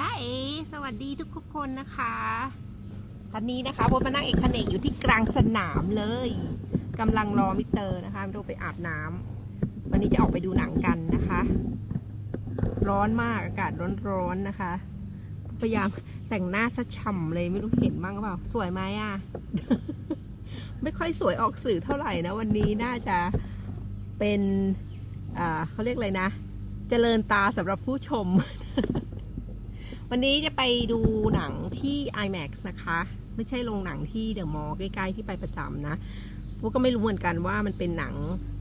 จ้าเอสวัสดีทุกคนนะคะตอนนี้นะคะโบมานั่งเอกคเนกอยู่ที่กลางสนามเลยกำลังรอมิเตอร์นะคะโดไปอาบน้ำวันนี้จะออกไปดูหนังกันนะคะ ร้อนมากอากาศร้อนๆนะคะ พยายามแต่งหน้าซะฉ่ำเลยไม่รู้เห็นบ้างหรือเปล่า สวยไหมอะ ไม่ค่อยสวยออกสื่อเท่าไหร่นะ วันนี้น่าจะเป็นอ่าเขาเรียกอะไรนะ เจริญตาสำหรับผู้ชม วันนี้จะไปดูหนังที่ IMAX นะคะ ไม่ใช่โรงหนังที่เดอะมอลล์ใกล้ ๆ ที่ไปประจำนะพวกก็ไม่รู้เหมือนกันว่ามันเป็นหนัง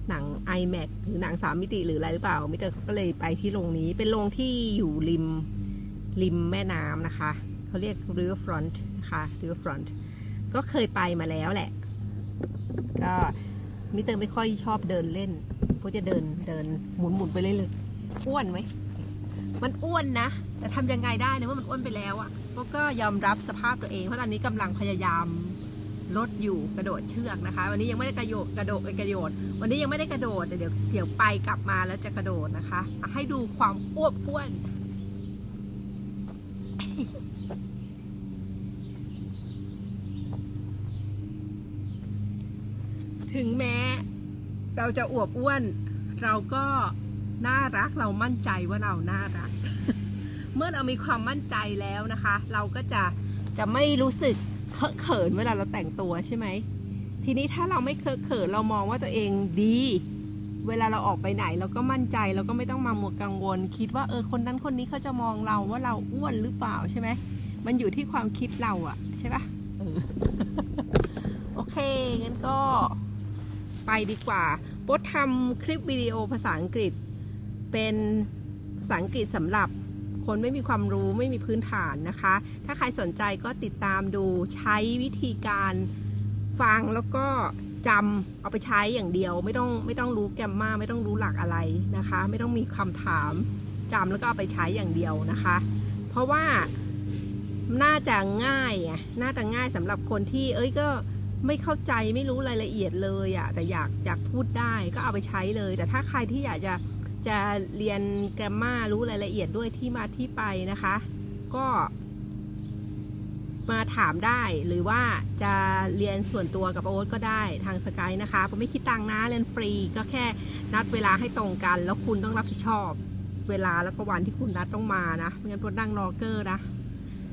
หนัง IMAX หรือหนังสามมิติหรืออะไรหรือเปล่ามิเตอร์ก็เลยไปที่โรงนี้เป็นโรงที่อยู่ริมริมแม่น้ำนะคะ เขาเรียก riverfront นะคะ riverfront ก็เคยไปมาแล้วแหละ ก็มิเตอร์ไม่ค่อยชอบเดินเล่นพวกจะเดินเดินหมุนหมุนๆไปเรื่อยๆอ้วนไหม มันอ้วนนะ แต่ทำยังไงได้เนะว่ามันอ้วนไปแล้วอะ่ะพวกก็ยอมรับสภาพตัวเอง เพราะตอนนี้กำลังพยายามลดอยู่กระโดดเชือกนะคะ วันนี้ยังไม่ได้กระโดดกระโดดกระโดดวันนี้ยังไม่ได้กระโดดแต่เดี๋ยวเดี๋ยวไปกลับมาแล้วจะกระโดดนะคะอะให้ดูความอ้วนอ้วนถึงแม้เราจะอวบอ้วน เราก็ น่ารักเรามั่นใจว่าเราน่ารัก เมื่อเรามีความมั่นใจแล้วนะคะ เราก็จะจะไม่รู้สึกเคอะเขินเวลาเราแต่งตัวใช่ไหมทีนี้ถ้าเราไม่เคอะเขินเรามองว่าตัวเองดี เวลาเราออกไปไหนเราก็มั่นใจเราก็ไม่ต้องมามัวกังวล คิดว่าเออคนนั้นคนนี้เขาจะมองเราว่าเราอ้วนหรือเปล่าใช่ไหมมันอยู่ที่ความคิดเราอะใช่ปะโอเคงั้นก็ไปดีกว่าโป๊ทำคลิปวิดีโอภาษาอังกฤษ เป็นภาษาอังกฤษสำหรับคนไม่มีความรู้ไม่มีพื้นฐานนะคะ ถ้าใครสนใจก็ติดตามดูใช้วิธีการฟังแล้วก็จำเอาไปใช้อย่างเดียว ไม่ต้องไม่ต้องรู้แกมมาไม่ต้องรู้หลักอะไรนะคะ ไม่ต้องมีคำถามจำแล้วก็เอาไปใช้อย่างเดียวนะคะ เพราะว่าน่าจะง่ายไงน่าจะง่ายสำหรับคนที่ เอ้ยก็ไม่เข้าใจไม่รู้รายละเอียดเลยอะแต่อยากอยากพูดได้ก็เอาไปใช้เลย แต่ถ้าใครที่อยากจะ จะเรียนแกรมมารู้รายละเอียดด้วยที่มาที่ไปนะคะ ก็มาถามได้หรือว่าจะเรียนส่วนตัวกับโอ๊ตก็ได้ทางสกายนะคะผมไม่คิดตังค์นะเรียนฟรีก็แค่นัดเวลาให้ตรงกัน แล้วคุณต้องรับผิดชอบ เวลาแล้วก็วันที่คุณนัดต้องมานะไม่งั้นโอ๊ตนั่งรอเกอร์นะ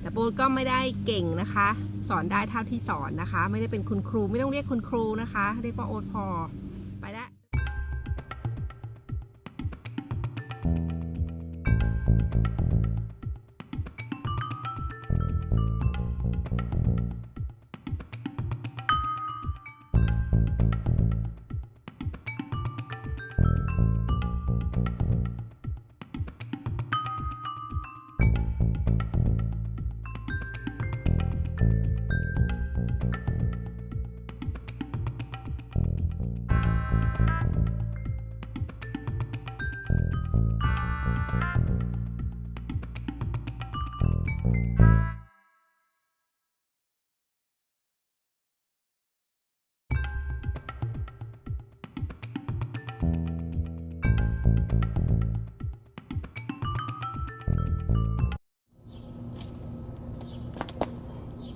แต่โป๊ตก็ไม่ได้เก่งนะคะ สอนได้เท่าที่สอนนะคะ ไม่ได้เป็นคุณครูไม่ต้องเรียกคุณครูนะคะ เรียกว่าโอ๊ตพอ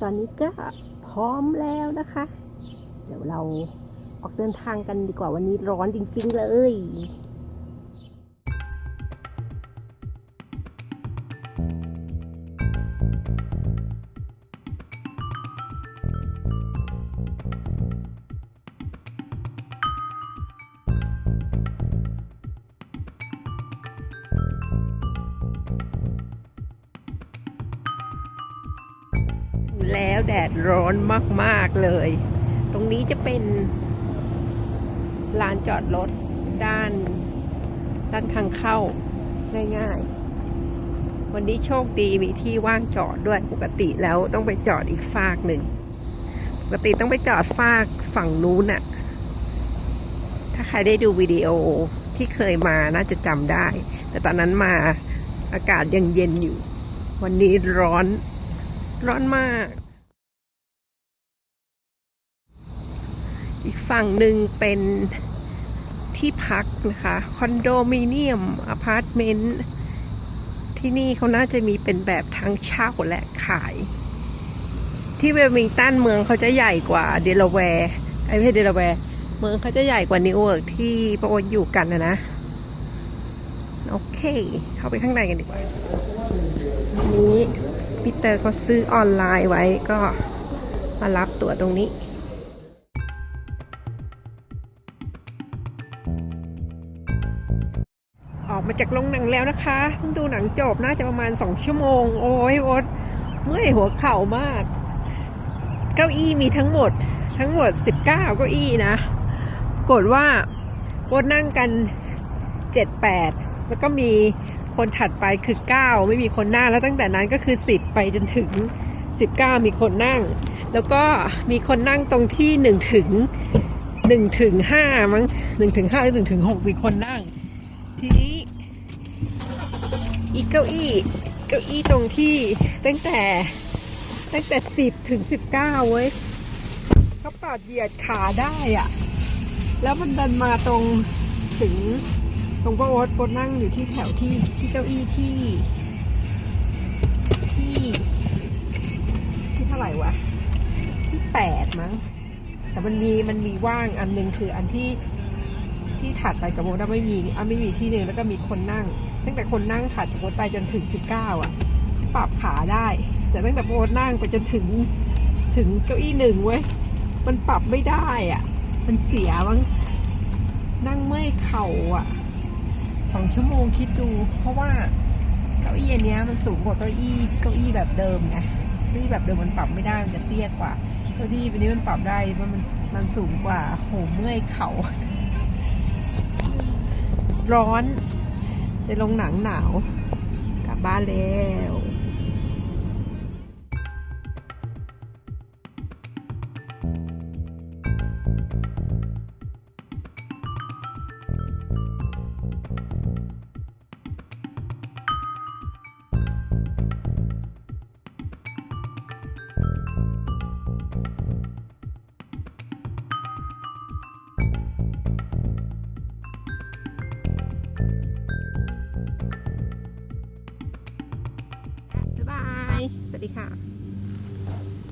ตอนนี้ก็พร้อมแล้วนะคะ เดี๋ยวเรา ออกเดินทางกันดีกว่าวันนี้ร้อนจริง ๆ เลยแล้วแดดร้อนมาก ๆ เลย ตรงนี้จะเป็น ลานจอดรถด้าน ด้านทางเข้าง่ายๆ วันนี้โชคดีมีที่ว่างจอดด้วยปกติแล้วต้องไปจอดอีกฝากหนึ่งปกติต้องไปจอดฝากฝั่งนู้นน่ะถ้าใครได้ดูวิดีโอที่เคยมาน่าจะจำได้ แต่ตอนนั้นมาอากาศยังเย็นอยู่ วันนี้ร้อนร้อนมาก อีกฝั่งหนึ่งเป็นที่พักนะคะ คอนโดมิเนียมอพาร์ตเมนต์ที่นี่เขาน่าจะมีเป็นแบบทั้งเช่าและขาย ที่เวลมิงตันเมืองเขาจะใหญ่กว่าเดลาแวร์ไอ้ไม่ใช่เดลาแวร์เมืองเขาจะใหญ่กว่านิวเวิร์กที่พระโอนอยู่กันนะนะ โอเค เข้าไปข้างในกันดีกว่าอันนี้พีเตอร์เขาซื้อออนไลน์ไว้ก็มารับตั๋วตรงนี้ ออกมาจากโรงหนังแล้วนะคะเพิ่งดูหนังจบน่าจะประมาณสองชั่วโมง โอ้ยโอ๊ตเมื่อยหัวเข่ามาก เก้าอี้มีทั้งหมดทั้งหมด19เก้าเก้าอี้นะกดว่าโอ๊ตนั่งกัน7 8แปดแล้วก็มีคนถัดไปคือ9ไม่มีคนนั่งแล้วตั้งแต่นั้นก็คือ10ไปจนถึง19มีคนนั่ง แล้วก็มีคนนั่งตรงที่1ถึง1ถึง5มั้ง1ถึง5หรือ1ถึง6มีคนนั่ง อีกเก้าอี้เก้าอี้ตรงที่ตั้งแต่ตั้งแต่สิบถึงสิบเก้าเว้ยเขาปาดเหยียดขาได้อะแล้วมันดันมาตรงถึงตรงป้าโอ๊ตโนั่งอยู่ที่แถวที่ที่เก้าอี้ที่ที่ที่เท่าไหร่วะ ที่แปดมั้ง แต่มันมีมันมีว่างอันหนึงคืออันที่ที่ถัดไปกับโมด้าไม่มีอะไม่มีที่หนึ่งแล้วก็มีคนนั่ง ตั้งแต่คนนั่งถัดจากโมดไปจนถึงสิบเก้าอะ ปรับขาได้ แต่ตั้งแต่โมดนั่งไปจนถึงถึงเก้าอี้หนึ่งเว้ย มันปรับไม่ได้อะ มันเสียมั้งนั่งเมื่อยเข่าอะสองชั่วโมงคิดดู เพราะว่าเก้าอี้อันนี้มันสูงกว่าเก้าอี้เก้าอี้แบบเดิมไงเก้าอี้แบบเดิมมันปรับไม่ได้มันจะเตี้ยกว่าเก้าอี้อันนี้มันปรับได้เพรามันมันสูงกว่าโหเมื่อยเข่าร้อน ในโรงหนังหนาว กลับบ้านแล้ว วัสดีค่ะ